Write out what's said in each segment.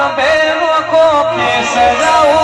ખભે મોકો ને સજાવું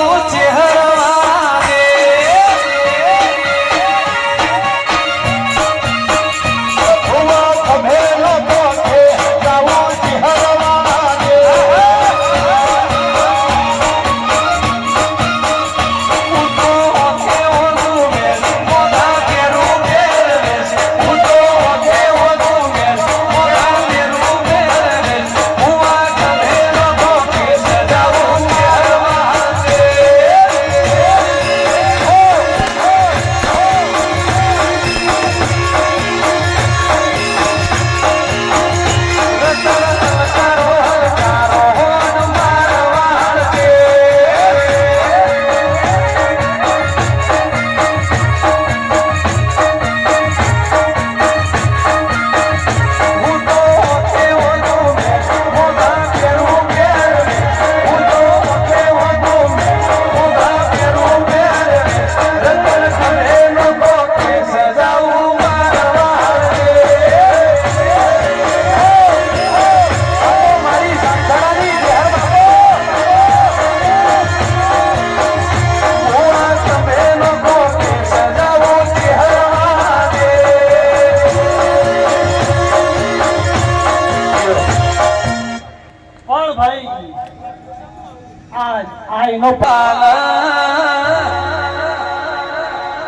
આઈનો પાલા.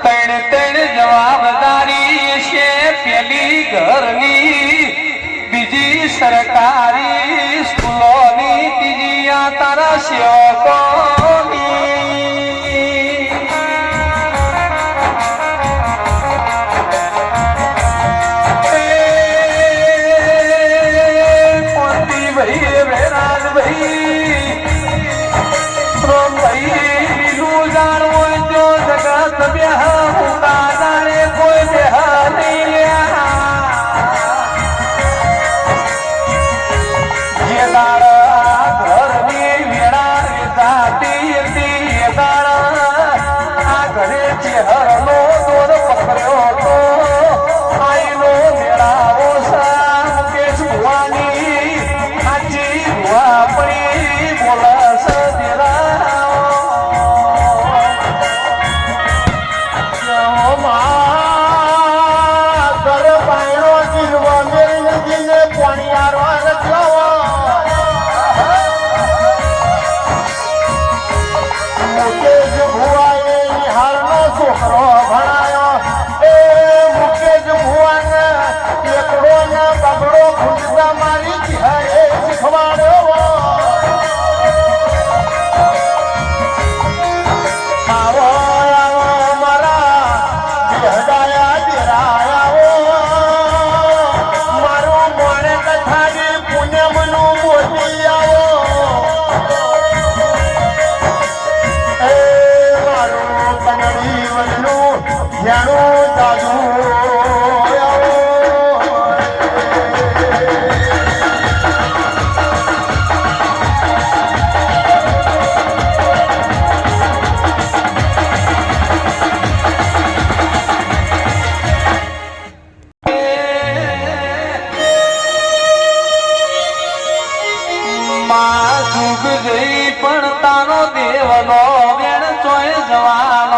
તણ તણ જવાબદારી છે પેલી ઘરની, બીજી સરકારી સ્કૂલોની, ત્રીજી આ તારા સેવકો પણ તારો દેવલો વેણ ચોય જવાનો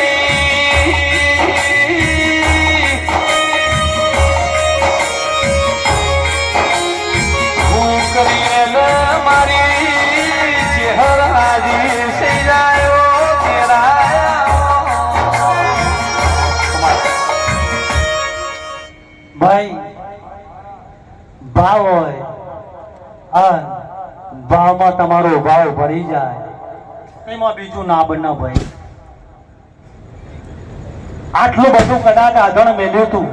ભાવમાં તમારો ભાવ ભરી જાય. એમાં બીજું ના બના ભાઈ. આટલું બધું કદાચ આધણ મેળ્યું હતું